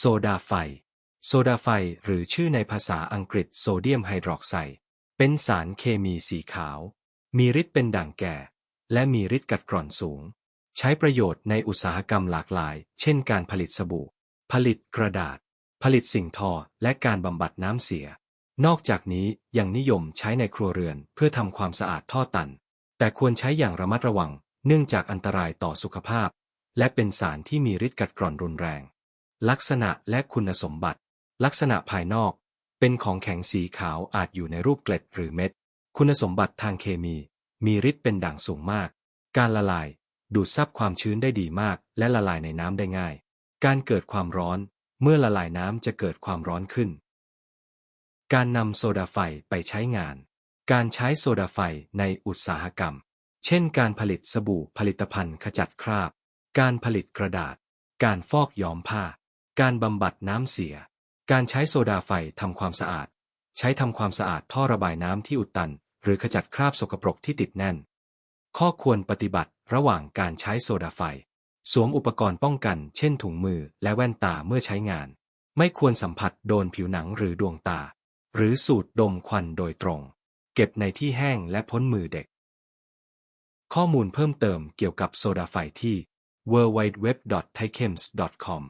โซดาไฟ โซดาไฟหรือชื่อในภาษาอังกฤษโซเดียมไฮดรอกไซด์เป็นสารเคมีสีขาว มีฤทธิ์เป็นด่างแก่ และมีฤทธิ์กัดกร่อนสูง ใช้ประโยชน์ในอุตสาหกรรมหลากหลาย เช่นการผลิตสบู่ ผลิตกระดาษ ผลิตสิ่งทอ และการบำบัดน้ำเสีย นอกจากนี้ยังนิยมใช้ในครัวเรือนเพื่อทำความสะอาดท่อตัน แต่ควรใช้อย่างระมัดระวัง เนื่องจากอันตรายต่อสุขภาพ และเป็นสารที่มีฤทธิ์กัดกร่อนรุนแรง ลักษณะและคุณสมบัติ ลักษณะภายนอก เป็นของแข็งสีขาวอาจอยู่ในรูปเกล็ดหรือเม็ด คุณสมบัติทางเคมี มีฤทธิ์เป็นด่างสูงมาก การละลาย ดูดซับความชื้นได้ดีมาก และละลายในน้ำได้ง่าย การเกิดความร้อน เมื่อละลายน้ำจะเกิดความร้อนขึ้น การนำโซดาไฟไปใช้งาน การใช้โซดาไฟในอุตสาหกรรม เช่น การผลิตสบู่ผลิตภัณฑ์ขจัดคราบ การผลิตกระดาษ การฟอกย้อมผ้า การบำบัดน้ำเสีย การใช้โซดาไฟทำความสะอาด ใช้ทำความสะอาดท่อระบายน้ำที่อุดตัน หรือขจัดคราบสกปรกที่ติดแน่น ข้อควรปฏิบัติระหว่างการใช้โซดาไฟ สวมอุปกรณ์ป้องกัน เช่นถุงมือและแว่นตาเมื่อใช้งาน ไม่ควรสัมผัสโดนผิวหนังหรือดวงตา หรือสูดดมควันโดยตรง เก็บในที่แห้งและพ้นมือเด็ก ข้อมูลเพิ่มเติมเกี่ยวกับโซดาไฟที่ www.thaikems.com